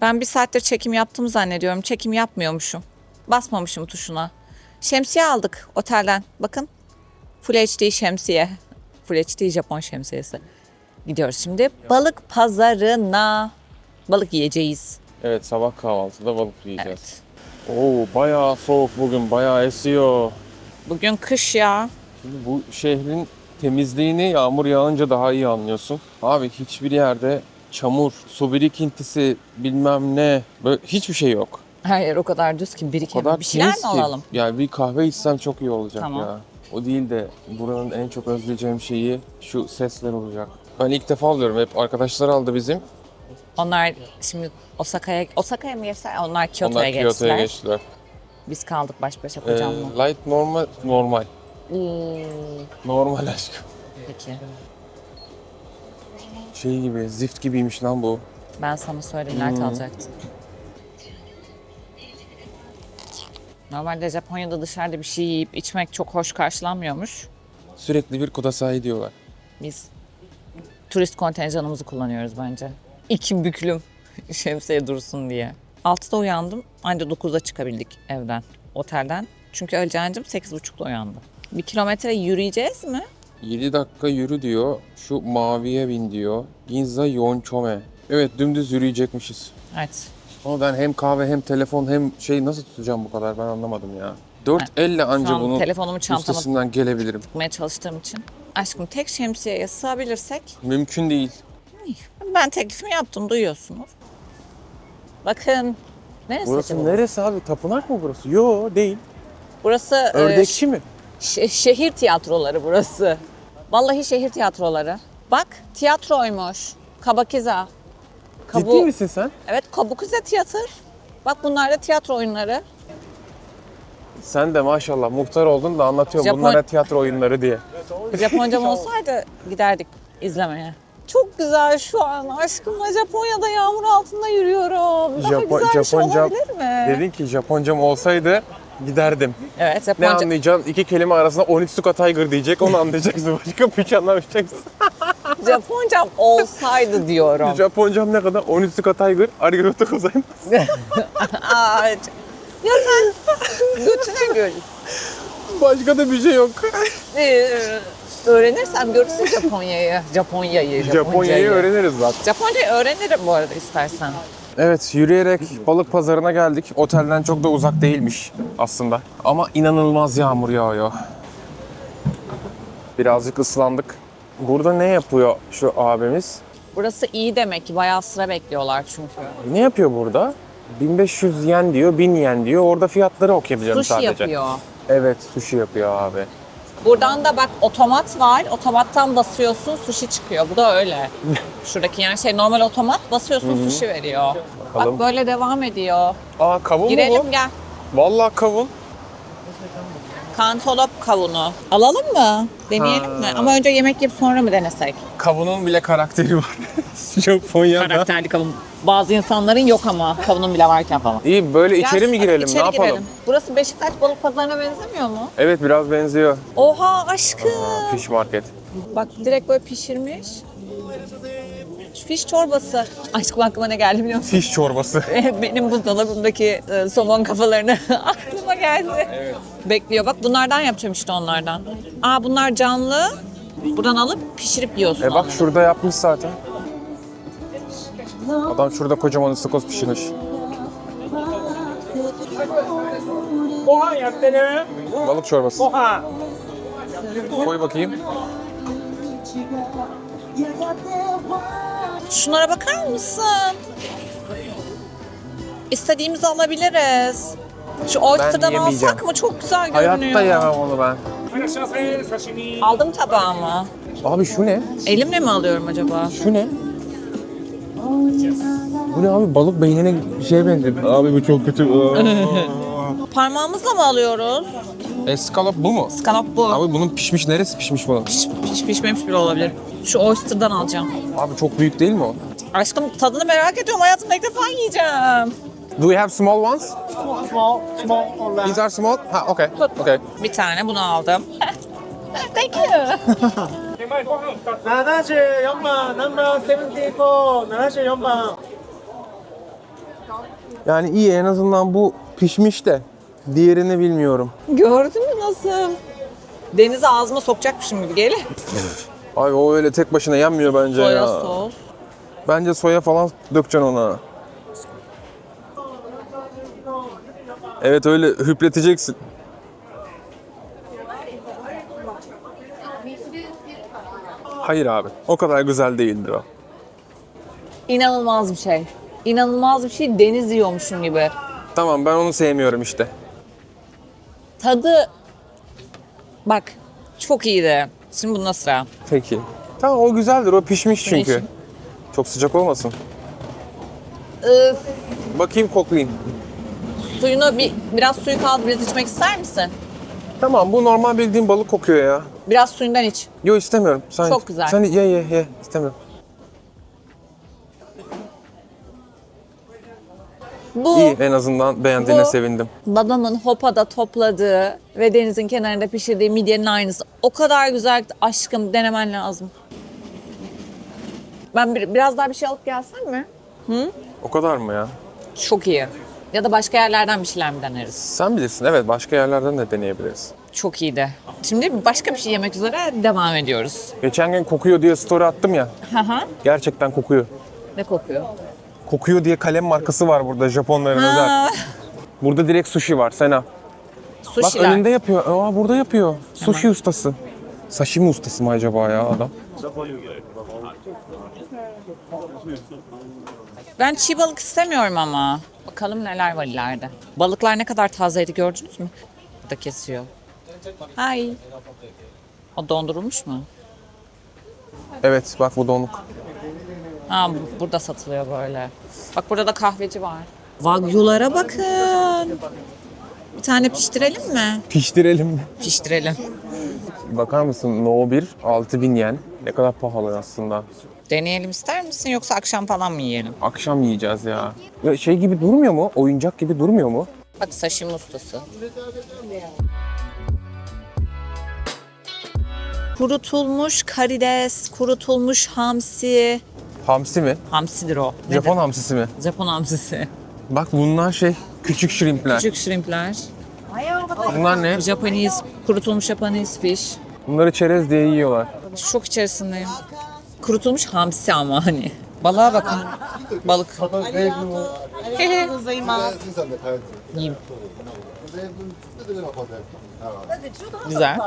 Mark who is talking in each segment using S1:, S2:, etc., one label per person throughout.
S1: Ben bir saattir çekim yaptığımı zannediyorum. Çekim yapmıyormuşum. Basmamışım tuşuna. Şemsiye aldık otelden. Bakın. Full HD şemsiye. Full HD Japon şemsiyesi. Gidiyoruz şimdi balık pazarına. Balık yiyeceğiz.
S2: Evet sabah kahvaltıda balık yiyeceğiz. Oo bayağı soğuk bugün bayağı esiyor.
S1: Bugün kış ya.
S2: Şimdi bu şehrin temizliğini yağmur yağınca daha iyi anlıyorsun. Abi hiçbir yerde çamur, su birikintisi bilmem ne böyle hiçbir şey yok.
S1: Her yer o kadar düz ki
S2: O kadar
S1: Bir şeyler mi
S2: ki.
S1: alalım?
S2: Yani bir kahve içsem çok iyi olacak
S1: Tamam.
S2: ya. O değil de buranın en çok özleyeceğim şeyi şu sesler olacak. Ben ilk defa alıyorum. Hep arkadaşlar aldı bizim.
S1: Onlar şimdi Osaka'ya Osaka'ya mı geçtiler? Onlar Kyoto'ya
S2: Onlar Kyoto'ya
S1: geçtiler.
S2: geçtiler.
S1: Biz kaldık baş başa
S2: Ee,
S1: kocamla.
S2: light normal, normal.
S1: Hmm,
S2: Normal aşkım.
S1: Peki.
S2: Şey gibi, zift gibiymiş lan bu.
S1: Ben sana söyledim light
S2: Hmm.
S1: alacaktım. Normalde Japonya'da dışarıda bir şey yiyip içmek çok hoş karşılanmıyormuş.
S2: Sürekli bir kudasai diyorlar.
S1: Biz turist kontenjanımızı kullanıyoruz bence. İki büklüm şemsiye dursun diye. 6'da uyandım. Anca 9'da çıkabildik evden, otelden. Çünkü Ölcancığım 8.30'da uyandı. Bir kilometre yürüyeceğiz mi?
S2: 7 dakika yürü diyor. Şu maviye bin diyor. Ginza Yonchome. Evet dümdüz yürüyecekmişiz.
S1: Evet.
S2: Ama ben hem kahve hem telefon hem şey nasıl tutacağım bu kadar ben anlamadım ya. Dört elle
S1: Şu
S2: anca
S1: an
S2: bunu
S1: telefonumu çantama
S2: üstesinden gelebilirim.
S1: tutmaya çalıştığım için. Aşkım tek şemsiyeye sığabilirsek
S2: Mümkün değil.
S1: ben teklifimi yaptım duyuyorsunuz. Bakın. Neresi
S2: Burası
S1: acaba?
S2: neresi abi? Tapınak mı burası? Yo değil.
S1: Burası e,
S2: Ördekçi mi?
S1: Şe- şehir tiyatroları burası. Vallahi şehir tiyatroları. Bak tiyatroymuş. Kabakiza. Kabu-
S2: Ciddi misin sen?
S1: Evet Kabukiza tiyatro. Bak bunlar da tiyatro oyunları.
S2: Sen de maşallah muhtar oldun da anlatıyorsun
S1: Japon-
S2: bunlara tiyatro oyunları diye.
S1: Japoncam olsaydı giderdik izlemeye. Çok güzel şu an aşkımla Japonya'da yağmur altında yürüyorum. Daha
S2: Japon-
S1: güzel bir şey olabilir mi?
S2: Dedin ki Japoncam olsaydı giderdim.
S1: Evet
S2: Ne
S1: Japonca.
S2: anlayacaksın? İki kelime arasında Onitsuka Tiger diyecek onu anlayacaksın. Başka bir şey anlamayacaksın.
S1: Japoncam olsaydı diyorum.
S2: Japoncam ne kadar? Onitsuka Tiger. Arigato gozaimasu.
S1: Aa, ya sen götüne gül.
S2: Başka da bir şey yok.
S1: Ee, öğrenirsem görürsün Japonya'yı. Japonya'yı.
S2: Japonya'yı öğreniriz zaten.
S1: Japoncayı öğrenirim bu arada istersen.
S2: Evet yürüyerek balık pazarına geldik. Otelden çok da uzak değilmiş aslında. Ama inanılmaz yağmur yağıyor. Birazcık ıslandık. Burada ne yapıyor şu abimiz?
S1: Burası iyi demek ki bayağı sıra bekliyorlar çünkü.
S2: Ne yapıyor burada? 1500 yen diyor, 1000 yen diyor. Orada fiyatları okuyabiliyorum
S1: Sushi
S2: sadece.
S1: yapıyor.
S2: Evet, sushi yapıyor abi.
S1: Buradan da bak otomat var. Otomattan basıyorsun sushi çıkıyor. Bu da öyle. Şuradaki yani şey normal otomat basıyorsun sushi veriyor.
S2: Bakalım.
S1: Bak böyle devam ediyor.
S2: Aa kavun mu
S1: Girelim
S2: bu?
S1: gel.
S2: Vallahi kavun.
S1: Kantolop kavunu. Alalım mı? Deneyelim mi? Ama önce yemek yiyip sonra mı denesek?
S2: Kavunun bile karakteri var. Japonya'da.
S1: Karakterli kavun. Bazı insanların yok ama kavunun bile varken falan.
S2: İyi böyle içeri mi girelim?
S1: içeri
S2: ne yapalım?
S1: girelim. Burası Beşiktaş balık pazarına benzemiyor mu?
S2: Evet biraz benziyor.
S1: Oha aşkım.
S2: Fish market.
S1: Bak direkt böyle pişirmiş fiş çorbası. Aşkım aklıma ne geldi biliyor musun?
S2: Fiş çorbası.
S1: Benim buzdolabımdaki e, somon kafalarını aklıma geldi. Evet. Bekliyor bak bunlardan yapacağım işte onlardan. Aa bunlar canlı. Buradan alıp pişirip yiyorsun.
S2: E bak
S1: onları.
S2: şurada yapmış zaten. Adam şurada kocaman ıstakoz pişirmiş.
S3: Oha yaptı ne?
S2: Balık çorbası.
S3: Oha.
S2: Koy bakayım.
S1: Şunlara bakar mısın? İstediğimizi alabiliriz. Şu oyster'dan
S2: yemeyeceğim.
S1: alsak mı? Çok güzel görünüyor.
S2: Hayatta yemem onu ben.
S1: Aldım tabağımı.
S2: Abi şu ne?
S1: Elimle mi alıyorum acaba?
S2: Şu ne? Bu ne abi balık beynine bir şeye benziyor. Abi bu çok kötü.
S1: Parmağımızla mı alıyoruz?
S2: Eskalop bu mu?
S1: Skalop bu.
S2: Abi bunun pişmiş neresi pişmiş bunun?
S1: Piş, piş, pişmemiş bile olabilir. Şu oyster'dan alacağım.
S2: Abi çok büyük değil mi o?
S1: Aşkım tadını merak ediyorum. Hayatımda ilk defa yiyeceğim.
S2: Do we have small ones?
S3: Small, small, small or large?
S2: These are small? Ha, okay. Tut. Okay.
S1: Bir tane bunu aldım. Thank you.
S3: 74번, number 74, 74번.
S2: Yani iyi en azından bu pişmiş de diğerini bilmiyorum.
S1: Gördün mü nasıl? Denize ağzıma sokacakmışım gibi geliyor.
S2: Abi o öyle tek başına yenmiyor bence
S1: Soya
S2: ya.
S1: sos.
S2: Bence soya falan dökeceksin ona. Evet öyle hüpleteceksin. Hayır abi. O kadar güzel değildir o.
S1: İnanılmaz bir şey. İnanılmaz bir şey deniz yiyormuşum gibi.
S2: Tamam ben onu sevmiyorum işte.
S1: Tadı bak çok iyiydi. Şimdi bunda sıra.
S2: Peki. Tamam o güzeldir. O pişmiş çünkü.
S1: Pişmiş.
S2: Çok sıcak olmasın.
S1: Öf,
S2: Bakayım koklayayım.
S1: suyunu bir biraz suyu kaldı biraz içmek ister misin?
S2: Tamam bu normal bildiğim balık kokuyor ya.
S1: Biraz suyundan iç.
S2: Yok istemiyorum. Sen,
S1: Çok güzel.
S2: Sen ye ye ye. İstemiyorum.
S1: Bu
S2: İyi en azından beğendiğine
S1: Bu-
S2: sevindim.
S1: babamın hopada topladığı ve denizin kenarında pişirdiği midyenin aynısı. O kadar güzel ki aşkım denemen lazım. Ben bir, biraz daha bir şey alıp gelsem mi?
S2: O kadar mı ya?
S1: Çok iyi. Ya da başka yerlerden bir şeyler mi deneriz?
S2: Sen bilirsin. Evet başka yerlerden de deneyebiliriz.
S1: Çok iyiydi. Şimdi başka bir şey yemek üzere devam ediyoruz.
S2: Geçen gün kokuyor diye story attım ya.
S1: Hı hı.
S2: Gerçekten kokuyor.
S1: ne kokuyor?
S2: Kokuyor diye kalem markası var burada Japonların özel. Burada direkt sushi var Sena. Bak
S1: sushi'ler.
S2: önünde yapıyor. Aa burada yapıyor. Sushi ustası. Sashimi ustası mı acaba ya adam?
S1: Ben çiğ balık istemiyorum ama. Bakalım neler var ileride. Balıklar ne kadar tazeydi gördünüz mü? Burada kesiyor. Hay. O dondurulmuş mu?
S2: Evet bak bu donuk.
S1: Ha bu- burada satılıyor böyle. Bak burada da kahveci var. Wagyu'lara bakın. Bir tane piştirelim mi?
S2: Piştirelim.
S1: Piştirelim.
S2: Bakar mısın? No 1 6000 yen. Ne kadar pahalı aslında.
S1: Deneyelim ister misin yoksa akşam falan mı yiyelim?
S2: Akşam yiyeceğiz ya. ya. Şey gibi durmuyor mu? Oyuncak gibi durmuyor mu?
S1: Bak sashimi ustası. Kurutulmuş karides, kurutulmuş hamsi.
S2: Hamsi mi?
S1: Hamsidir o. Nedir?
S2: Japon hamsisi mi?
S1: Japon hamsisi.
S2: Bak bunlar şey küçük shrimpler.
S1: Küçük shrimpler.
S2: Bunlar ne?
S1: Japanese, kurutulmuş Japanese fish.
S2: Bunları çerez diye yiyorlar.
S1: Şok içerisindeyim. Kurutulmuş hamsi ama hani. Balığa bakın. Balık. Yiyeyim. Güzel.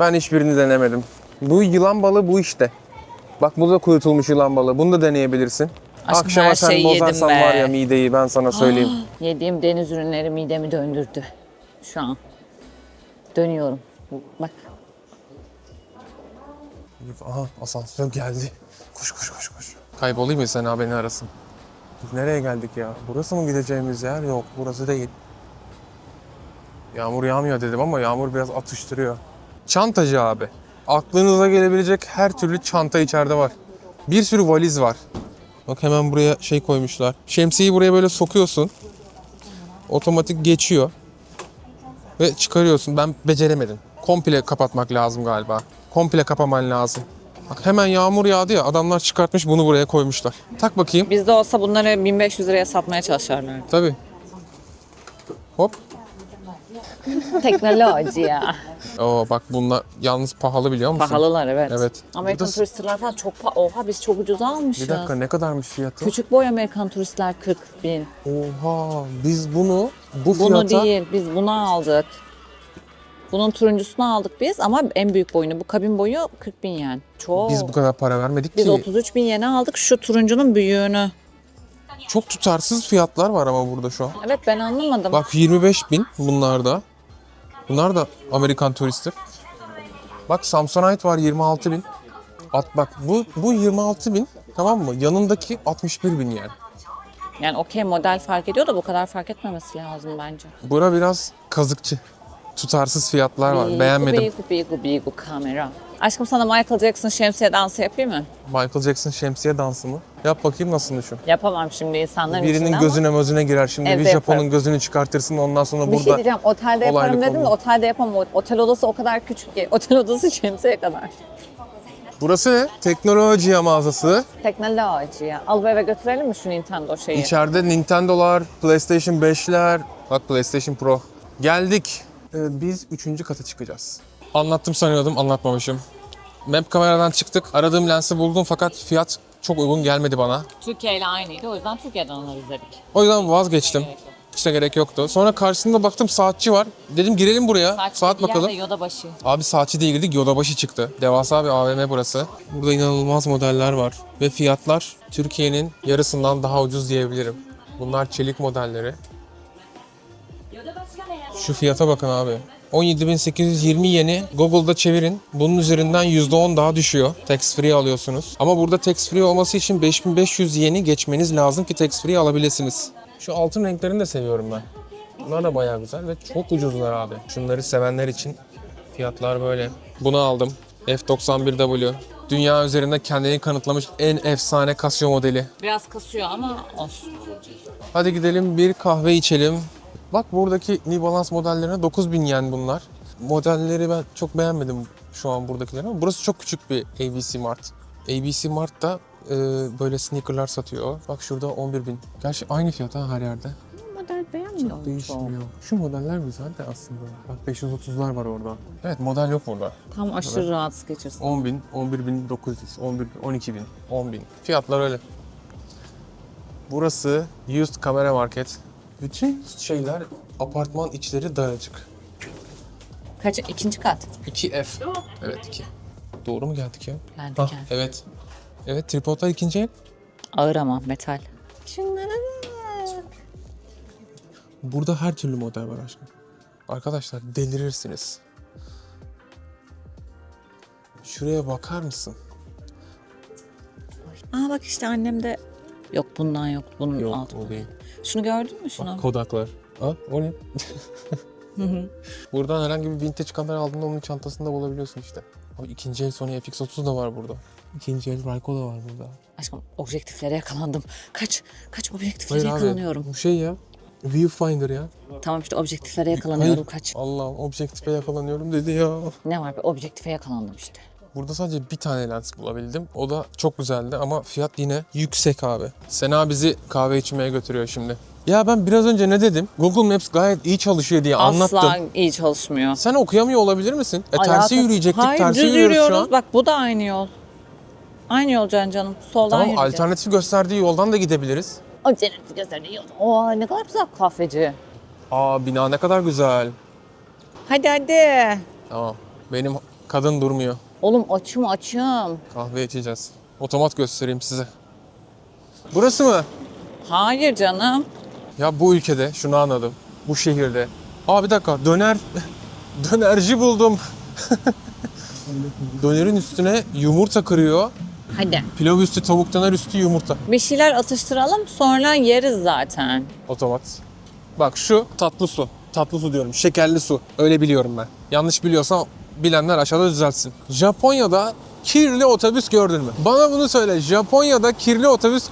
S2: Ben hiçbirini denemedim. Bu yılan balığı bu işte. Bak bu da kurutulmuş yılan balığı. Bunu da deneyebilirsin.
S1: Aşkım,
S2: Akşama
S1: her
S2: sen
S1: şeyi yedim
S2: bozarsan
S1: be.
S2: var ya mideyi ben sana söyleyeyim.
S1: Yediğim deniz ürünleri midemi döndürdü. Şu an. Dönüyorum. Bak.
S2: Aha asansör geldi. Koş koş koş koş. Kaybolayım mı sen ha beni arasın. Biz nereye geldik ya? Burası mı gideceğimiz yer? Yok burası değil. Yağmur yağmıyor dedim ama yağmur biraz atıştırıyor. Çantacı abi. Aklınıza gelebilecek her türlü çanta içeride var. Bir sürü valiz var. Bak hemen buraya şey koymuşlar. Şemsiyeyi buraya böyle sokuyorsun. Otomatik geçiyor. Ve çıkarıyorsun. Ben beceremedim. Komple kapatmak lazım galiba. Komple kapaman lazım. Bak hemen yağmur yağdı ya adamlar çıkartmış bunu buraya koymuşlar. Tak bakayım.
S1: Bizde olsa bunları 1500 liraya satmaya çalışırlar.
S2: Tabii. Hop.
S1: Teknoloji ya.
S2: Oo bak bunlar yalnız pahalı biliyor musun?
S1: Pahalılar evet.
S2: Evet.
S1: Amerikan
S2: Burada-
S1: turistler falan çok pa- Oha biz çok ucuz almışız.
S2: Bir dakika ne kadarmış fiyatı?
S1: Küçük boy Amerikan turistler 40 bin.
S2: Oha biz bunu bu
S1: Bunu
S2: fiyata
S1: değil biz bunu aldık. Bunun turuncusunu aldık biz ama en büyük boyunu. Bu kabin boyu 40 bin yen. Çok.
S2: biz bu kadar para vermedik
S1: Biz
S2: ki.
S1: 33 bin yene aldık şu turuncunun büyüğünü.
S2: Çok tutarsız fiyatlar var ama burada şu an.
S1: Evet ben anlamadım.
S2: Bak 25 bin bunlar da. Bunlar da Amerikan turisti. Bak Samsonite var 26 bin. At bak bu bu 26 bin tamam mı? Yanındaki 61 bin yani.
S1: Yani okey model fark ediyor da bu kadar fark etmemesi lazım bence.
S2: Bura biraz kazıkçı. Tutarsız fiyatlar var. Beğenmedim.
S1: Bigu bigu bigu kamera. Aşkım sana Michael Jackson şemsiye dansı yapayım mı?
S2: Michael Jackson şemsiye dansı mı? Yap bakayım nasıl şu.
S1: Yapamam şimdi insanların içinde
S2: Birinin
S1: ama
S2: gözüne girer şimdi.
S1: Evde
S2: bir Japon'un
S1: yaparım.
S2: gözünü çıkartırsın ondan sonra
S1: Bir şey
S2: burada.
S1: diyeceğim otelde yaparım dedim de otelde yapamam. Otel odası o kadar küçük ki. Otel odası şemsiye kadar.
S2: Burası ne? Teknoloji mağazası.
S1: Teknoloji ya. Al eve götürelim mi şu Nintendo şeyi?
S2: İçeride Nintendo'lar, PlayStation 5'ler, bak PlayStation Pro. Geldik. Ee, biz üçüncü kata çıkacağız. Anlattım sanıyordum, anlatmamışım. Map kameradan çıktık. Aradığım lensi buldum fakat fiyat çok uygun gelmedi bana.
S1: Türkiye ile aynıydı. O yüzden Türkiye'den alırız dedik.
S2: O yüzden vazgeçtim. Hiç de gerek yoktu. Sonra karşısında baktım saatçi var. Dedim girelim buraya. Saat bakalım.
S1: Yoda başı.
S2: Abi saatçi değil girdik Yodabaşı çıktı. Devasa bir AVM burası. Burada inanılmaz modeller var. Ve fiyatlar Türkiye'nin yarısından daha ucuz diyebilirim. Bunlar çelik modelleri. Şu fiyata bakın abi. 17.820 yeni Google'da çevirin. Bunun üzerinden %10 daha düşüyor. Tax free alıyorsunuz. Ama burada tax free olması için 5500 yeni geçmeniz lazım ki tax free alabilirsiniz. Şu altın renklerini de seviyorum ben. Bunlar da bayağı güzel ve çok ucuzlar abi. Şunları sevenler için fiyatlar böyle. Bunu aldım. F91W. Dünya üzerinde kendini kanıtlamış en efsane Casio modeli.
S1: Biraz kasıyor ama olsun.
S2: Hadi gidelim bir kahve içelim. Bak buradaki New Balance modellerine 9000 yen bunlar. Modelleri ben çok beğenmedim şu an buradakileri ama burası çok küçük bir ABC Mart. ABC Mart da e, böyle sneakerlar satıyor. Bak şurada 11.000. Gerçi aynı fiyat ha her yerde.
S1: Model beğenmiyor
S2: Değişmiyor. Şu modeller güzel de aslında. Bak 530'lar var orada. Evet model yok burada.
S1: Tam aşırı rahatsız geçirsin.
S2: 10.000, 11.900, 11, 12.000, 10.000. Fiyatlar öyle. Burası used kamera market. Bütün şeyler apartman içleri daracık.
S1: Kaç? ikinci kat.
S2: 2F. Evet 2. Doğru mu geldik ya?
S1: Geldik geldik.
S2: evet. Evet tripodlar ikinci el.
S1: Ağır ama metal. Şunlara bak.
S2: Burada her türlü model var aşkım. Arkadaşlar delirirsiniz. Şuraya bakar mısın?
S1: Aa bak işte annem de yok bundan yok bunun
S2: Yok
S1: altı.
S2: o değil.
S1: Şunu gördün mü şunu?
S2: Bak Kodaklar. Aa o ne? Buradan herhangi bir vintage kamera aldığında onun çantasında bulabiliyorsun işte. Abi ikinci el Sony FX30 da var burada. İkinci el Ryko da var burada.
S1: Aşkım objektiflere yakalandım. Kaç kaç
S2: Hayır
S1: objektiflere
S2: abi
S1: yakalanıyorum.
S2: bu şey ya. Viewfinder ya.
S1: Tamam işte objektiflere yakalanıyorum kaç.
S2: Allah'ım objektife yakalanıyorum dedi ya.
S1: Ne var be objektife yakalandım işte.
S2: Burada sadece bir tane lens bulabildim. O da çok güzeldi ama fiyat yine yüksek abi. Sena bizi kahve içmeye götürüyor şimdi. Ya ben biraz önce ne dedim? Google Maps gayet iyi çalışıyor diye anlattım.
S1: Asla iyi çalışmıyor.
S2: Sen okuyamıyor olabilir misin? E tersi
S1: Alakası-
S2: yürüyecektik,
S1: Hayır,
S2: tersi
S1: düz
S2: yürüyoruz
S1: yürüyoruz.
S2: şu an.
S1: Bak bu da aynı yol. Aynı yol Can canım. Soldan
S2: Tamam
S1: yürüyeceğiz.
S2: alternatif gösterdiği yoldan da gidebiliriz.
S1: Alternatif gösterdiği yol. Oo ne kadar güzel kahveci.
S2: Aa bina ne kadar güzel.
S1: Hadi hadi.
S2: Tamam. Benim kadın durmuyor.
S1: Oğlum açım açım.
S2: Kahve içeceğiz. Otomat göstereyim size. Burası mı?
S1: Hayır canım.
S2: Ya bu ülkede şunu anladım. Bu şehirde. Aa bir dakika döner dönerci buldum. Dönerin üstüne yumurta kırıyor.
S1: Hadi.
S2: Pilav üstü tavuk döner üstü yumurta.
S1: Bir şeyler atıştıralım sonra yeriz zaten.
S2: Otomat. Bak şu tatlı su. Tatlı su diyorum. Şekerli su. Öyle biliyorum ben. Yanlış biliyorsam bilenler aşağıda düzeltsin. Japonya'da kirli otobüs gördün mü? Bana bunu söyle. Japonya'da kirli otobüs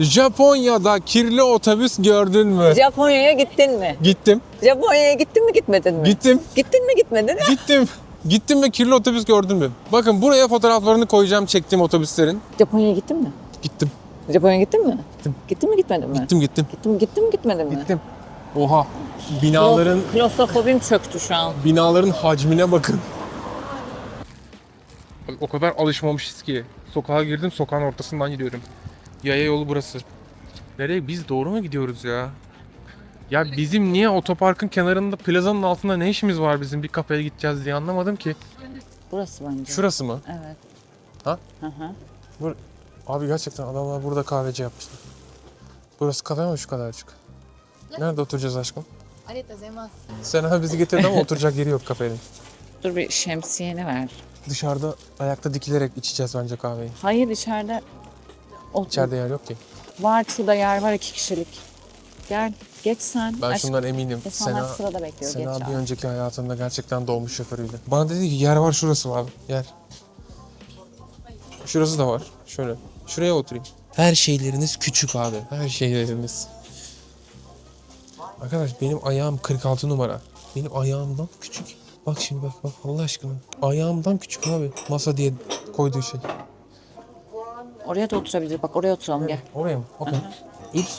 S2: Japonya'da kirli otobüs gördün mü?
S1: Japonya'ya gittin mi?
S2: Gittim.
S1: Japonya'ya gittin mi gitmedin mi?
S2: Gittim.
S1: Gittin mi gitmedin mi?
S2: Gittim. Gittim ve kirli otobüs gördün mü? Bakın buraya fotoğraflarını koyacağım çektiğim otobüslerin.
S1: Japonya'ya gittin mi?
S2: Gittim.
S1: Japonya'ya gittin mi? Gittim. Gittin mi gitmedin mi?
S2: Gittim gittim.
S1: Gittin mi gittin mi gitmedin mi?
S2: Gittim. Oha. Binaların
S1: Klostrofobim çöktü şu an.
S2: binaların hacmine bakın. O kadar alışmamışız ki. Sokağa girdim sokağın ortasından gidiyorum. Yaya yolu burası. Nereye biz doğru mu gidiyoruz ya? Ya bizim niye otoparkın kenarında plazanın altında ne işimiz var bizim bir kafeye gideceğiz diye anlamadım ki.
S1: Burası bence.
S2: Şurası mı?
S1: Evet.
S2: Ha?
S1: Hı hı.
S2: Abi gerçekten adamlar burada kahveci yapmışlar. Burası kafe mi şu kadarcık? Nerede oturacağız aşkım?
S4: Sen
S2: abi bizi getirdin ama oturacak yeri yok kafenin.
S1: Dur bir şemsiyeni ver.
S2: Dışarıda ayakta dikilerek içeceğiz bence kahveyi.
S1: Hayır içeride. Otur.
S2: İçeride yer yok ki.
S1: Var şurada yer var iki kişilik. Gel geç sen.
S2: Ben
S1: Aşk-
S2: şundan eminim.
S1: İnsanlar
S2: Sena,
S1: sırada bekliyor.
S2: Sena
S1: geç
S2: bir
S1: abi.
S2: önceki hayatında gerçekten dolmuş şoförüydü. Bana dedi ki yer var şurası var abi. Yer. Şurası da var. Şöyle. Şuraya oturayım. Her şeyleriniz küçük abi. Her şeyleriniz. Arkadaş benim ayağım 46 numara. Benim ayağımdan küçük. Bak şimdi bak bak Allah aşkına. Ayağımdan küçük abi. Masa diye koyduğu şey.
S1: Oraya da oturabilir. Bak oraya oturalım gel.
S2: Oraya mı? Okey. Ups.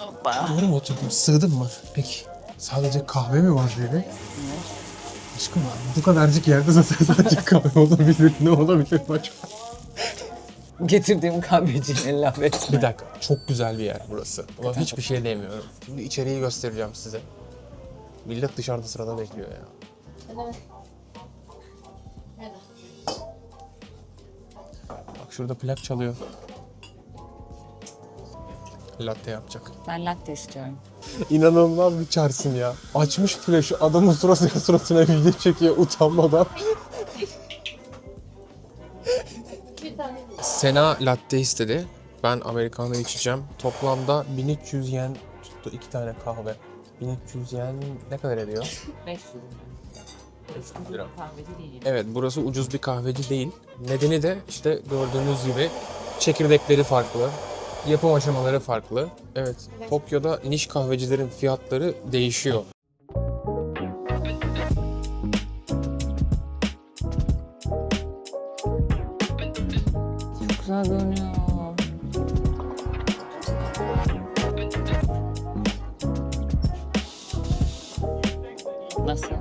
S2: Doğru mu oturdum? Sığdın mı? Peki. Sadece kahve mi var dedi? Aşkım bu kadarcık yerde zaten sadece kahve olabilir. Ne olabilir başka?
S1: Getirdiğim kahveciye laf et.
S2: Bir dakika. Çok güzel bir yer burası. Ulan hiçbir şey demiyorum. Şimdi içeriği göstereceğim size. Millet dışarıda sırada bekliyor ya. Şurada plak çalıyor. Latte yapacak.
S1: Ben latte istiyorum.
S2: İnanılmaz bir çarsın ya. Açmış flaşı adamın suratına suratına video çekiyor utanmadan. Sena latte istedi. Ben americano içeceğim. Toplamda 1300 yen tuttu iki tane kahve. 1300 yen ne kadar ediyor?
S1: 500
S2: lira.
S1: Kahveci değil.
S2: Evet burası ucuz bir kahveci değil. Nedeni de işte gördüğünüz gibi çekirdekleri farklı. Yapım aşamaları farklı. Evet Tokyo'da niş kahvecilerin fiyatları değişiyor.
S1: Çok güzel görünüyor. Nasıl?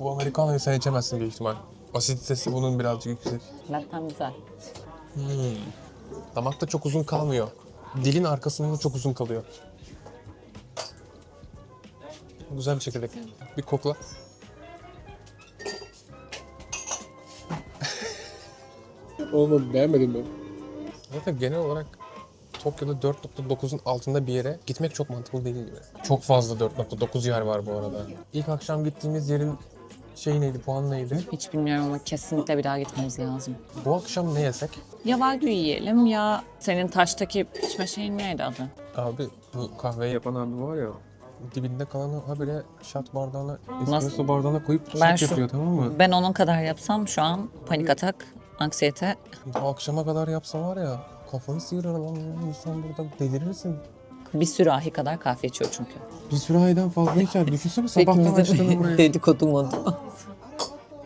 S2: Bu Amerikano'yu sen içemezsin büyük ihtimal. Asiditesi bunun birazcık yüksek.
S1: Lattem güzel.
S2: Damakta çok uzun kalmıyor. Dilin arkasında da çok uzun kalıyor. Güzel bir çekirdek. Bir kokla. Olmadı beğenmedin mi? Zaten genel olarak Tokyo'da 4.9'un altında bir yere gitmek çok mantıklı değil gibi. Çok fazla 4.9 yer var bu arada. İlk akşam gittiğimiz yerin şey neydi, puan neydi?
S1: Hiç bilmiyorum ama kesinlikle bir daha gitmemiz lazım.
S2: Bu akşam ne yesek?
S1: Ya wagyu yiyelim ya senin taştaki içme şeyin neydi adı?
S2: Abi bu kahveyi yapan abi var ya dibinde kalanı habire şat bardağına, espresso
S1: Nasıl?
S2: bardağına koyup
S1: Ben
S2: şat
S1: şu-
S2: yapıyor tamam mı?
S1: Ben onun kadar yapsam şu an panik atak, anksiyete.
S2: Bu akşama kadar yapsa var ya kafanı sıyırır lan insan burada delirirsin.
S1: Bir sürahi kadar kahve içiyor çünkü.
S2: Bir sürahiden fazla içer. Düşünsene sabahtan açtığını buraya.
S1: dedikodu modu.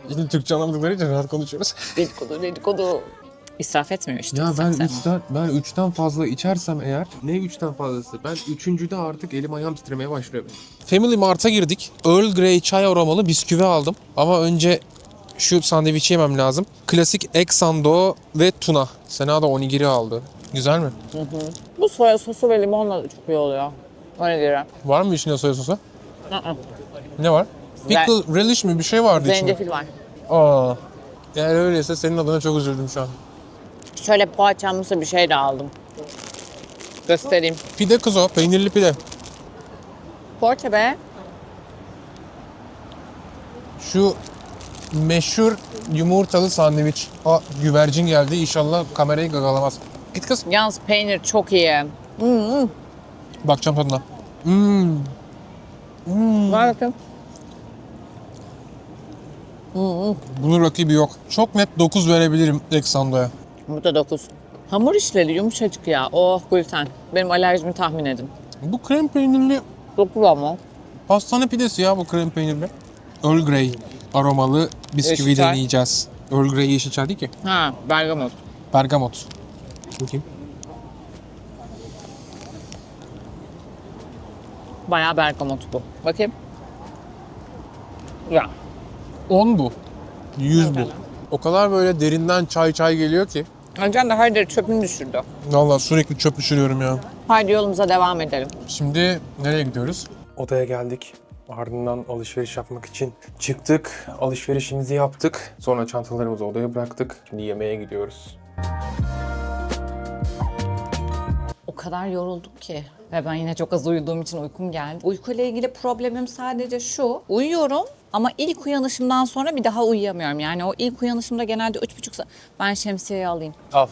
S2: Yine Türkçe anlamadıkları için rahat konuşuyoruz.
S1: dedikodu, dedikodu. İsraf etmiyor işte.
S2: Ya ben üçten, ben üçten fazla içersem eğer ne üçten fazlası? Ben üçüncüde artık elim ayağım titremeye başlıyor. benim. Family Mart'a girdik. Earl Grey çay aromalı bisküvi aldım. Ama önce şu sandviçi yemem lazım. Klasik egg sando ve tuna. Sena da onigiri aldı. Güzel mi?
S1: Bu soya sosu ve limonla da çok iyi oluyor. Göre.
S2: Var mı içinde soya sosu? Ne var? Pickle relish mi bir şey vardı içinde.
S1: Zencefil var.
S2: Aa. Yani öyleyse senin adına çok üzüldüm şu an.
S1: Şöyle poğaçamsı bir şey de aldım. Göstereyim.
S2: Pide kız o, peynirli pide.
S1: Poğaça be.
S2: Şu meşhur yumurtalı sandviç. Aa, güvercin geldi. İnşallah kamerayı gagalamaz. Git kız.
S1: Yalnız peynir çok iyi. Hmm.
S2: Bakacağım tadına. Hmm.
S1: Var bakın.
S2: Bunun rakibi yok. Çok net 9 verebilirim Eksando'ya.
S1: Burada 9. Hamur işleri yumuşacık ya. Oh gluten. Benim alerjimi tahmin edin.
S2: Bu krem peynirli
S1: 9 ama.
S2: pastane pidesi ya bu krem peynirli. Earl Grey aromalı bisküvi
S1: Yeşil çay.
S2: deneyeceğiz. Earl Grey yeşil çay değil ki.
S1: Ha bergamot.
S2: Bergamot. Bakayım.
S1: Bayağı bergamot bu. Bakayım. Ya.
S2: 10 bu. 100 bu. O kadar böyle derinden çay çay geliyor ki.
S1: Can da her yeri çöpünü düşürdü.
S2: Vallahi sürekli çöp düşürüyorum ya.
S1: Haydi yolumuza devam edelim.
S2: Şimdi nereye gidiyoruz? Odaya geldik. Ardından alışveriş yapmak için çıktık. Alışverişimizi yaptık. Sonra çantalarımızı odaya bıraktık. Şimdi yemeğe gidiyoruz.
S1: O kadar yoruldum ki. Ve ben yine çok az uyuduğum için uykum geldi. Uykuyla ilgili problemim sadece şu. Uyuyorum ama ilk uyanışımdan sonra bir daha uyuyamıyorum. Yani o ilk uyanışımda genelde üç buçuk saat. Ben şemsiyeyi alayım.
S2: Al.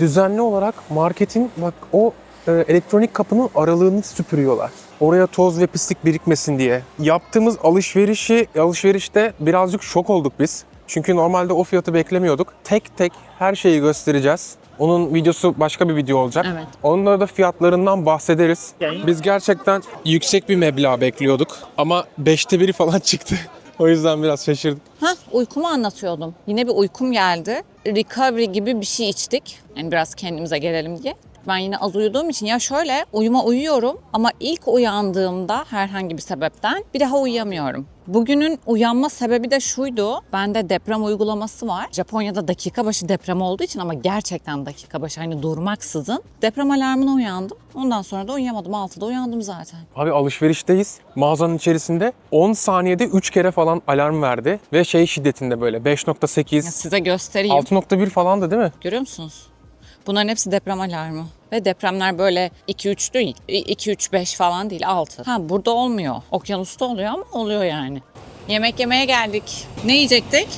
S2: Düzenli olarak marketin bak o elektronik kapının aralığını süpürüyorlar. Oraya toz ve pislik birikmesin diye. Yaptığımız alışverişi alışverişte birazcık şok olduk biz. Çünkü normalde o fiyatı beklemiyorduk. Tek tek her şeyi göstereceğiz. Onun videosu başka bir video olacak.
S1: Evet.
S2: Onlara da fiyatlarından bahsederiz. Biz gerçekten yüksek bir meblağ bekliyorduk ama beşte biri falan çıktı. O yüzden biraz şaşırdık.
S1: Hah uykumu anlatıyordum. Yine bir uykum geldi. Recovery gibi bir şey içtik. Yani biraz kendimize gelelim diye. Ben yine az uyuduğum için ya şöyle uyuma uyuyorum ama ilk uyandığımda herhangi bir sebepten bir daha uyuyamıyorum. Bugünün uyanma sebebi de şuydu. Bende deprem uygulaması var. Japonya'da dakika başı deprem olduğu için ama gerçekten dakika başı hani durmaksızın. Deprem alarmına uyandım. Ondan sonra da uyuyamadım. 6'da uyandım zaten.
S2: Abi alışverişteyiz. Mağazanın içerisinde 10 saniyede 3 kere falan alarm verdi. Ve şey şiddetinde böyle
S1: Ya
S2: 5.8,
S1: size göstereyim.
S2: 6.1 falandı değil mi?
S1: Görüyor musunuz? Bunların hepsi deprem alarmı. Ve depremler böyle 2-3 değil, 2-3-5 falan değil, 6. Ha burada olmuyor. Okyanusta oluyor ama oluyor yani. Yemek yemeye geldik. Ne yiyecektik?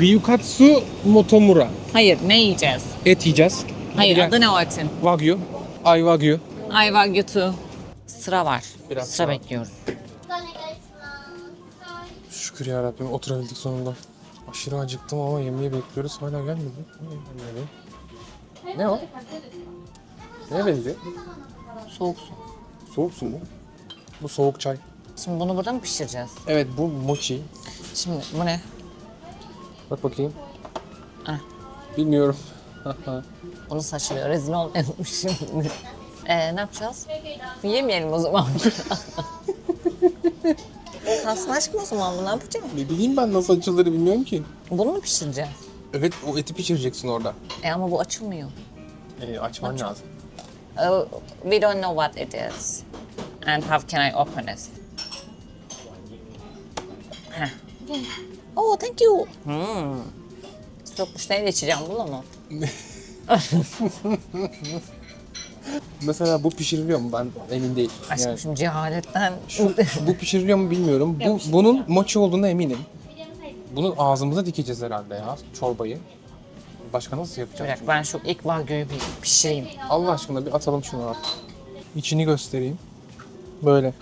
S2: Gyukatsu Motomura.
S1: Hayır, ne yiyeceğiz?
S2: Et yiyeceğiz.
S1: Hayır, adı ne o etin?
S2: Wagyu. Ay Wagyu.
S1: Ayva götü. Sıra var.
S2: Biraz
S1: Sıra
S2: daha.
S1: bekliyoruz.
S2: Şükür ya Rabbim oturabildik sonunda. Aşırı acıktım ama yemeği bekliyoruz. Hala gelmedi. Niye gelmedi? Ne o? Ne verildi?
S1: Soğuk su.
S2: Soğuk su mu? Bu soğuk çay.
S1: Şimdi bunu burada mı pişireceğiz?
S2: Evet bu mochi.
S1: Şimdi bu ne?
S2: Bak bakayım.
S1: Ah.
S2: Bilmiyorum.
S1: Bunu saçılıyor. Rezil olmayalım şimdi. Ee, ne yapacağız? Yemeyelim o zaman. Kalsın aşkım o zaman bu ne yapacağım?
S2: ne bileyim ben nasıl açılır bilmiyorum ki.
S1: Bunu mu pişireceğiz?
S2: Evet o eti pişireceksin orada.
S1: E ama bu açılmıyor.
S2: Ee, açman lazım.
S1: Oh, we don't know what it is. And how can I open it? Heh. Oh, thank you. Hmm. Yokmuş neyle içeceğim bunu mu?
S2: Mesela bu pişiriliyor mu? Ben emin değilim.
S1: Aşkım
S2: Yani
S1: şimdi cehaletten...
S2: bu pişiriliyor mu bilmiyorum. Bu, bunun mochi olduğuna eminim. Bunu ağzımıza dikeceğiz herhalde ya çorbayı. Başka nasıl yapacağız?
S1: dakika ben şu ilk wagyu bir pişireyim.
S2: Allah aşkına bir atalım şunu artık. İçini göstereyim. Böyle.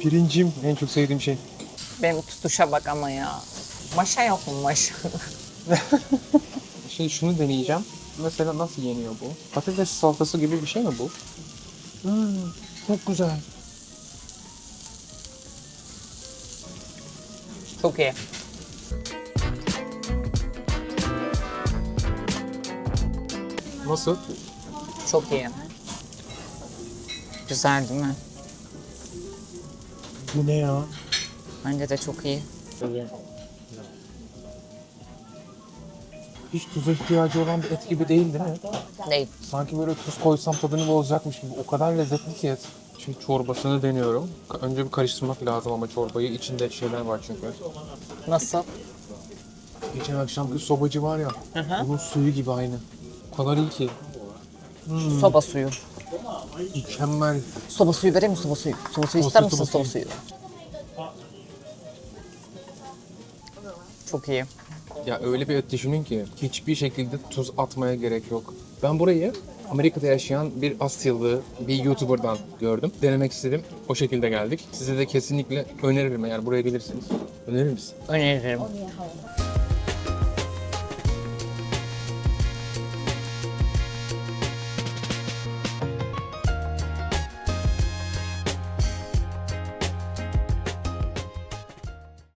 S2: Pirincim en çok sevdiğim şey.
S1: Benim tutuşa bak ama ya. Maşa yok mu maşa?
S2: Şey şunu deneyeceğim. Mesela nasıl yeniyor bu? Patates salatası gibi bir şey mi bu? Hmm, çok güzel.
S1: Çok iyi.
S2: Nasıl?
S1: Çok iyi. Güzel değil mi?
S2: Bu ne ya?
S1: Bence de çok iyi.
S2: Hiç tuza ihtiyacı olan bir et gibi değil değil mi?
S1: Değil.
S2: Sanki böyle tuz koysam tadını bozacakmış gibi. O kadar lezzetli ki et. Şimdi çorbasını deniyorum. Önce bir karıştırmak lazım ama çorbayı. içinde şeyler var çünkü.
S1: Nasıl?
S2: Geçen akşamki sobacı var ya.
S1: hı.
S2: Bunun suyu gibi aynı. O kadar iyi ki.
S1: Soba suyu.
S2: Mükemmel.
S1: Soba suyu vereyim mi soba suyu? Soba suyu ister misin
S2: soba
S1: suyu? Çok iyi.
S2: Ya öyle bir et düşünün ki hiçbir şekilde tuz atmaya gerek yok. Ben burayı Amerika'da yaşayan bir Asyalı bir YouTuber'dan gördüm. Denemek istedim. O şekilde geldik. Size de kesinlikle öneririm eğer buraya gelirsiniz. Önerir misin?
S1: Öneririm.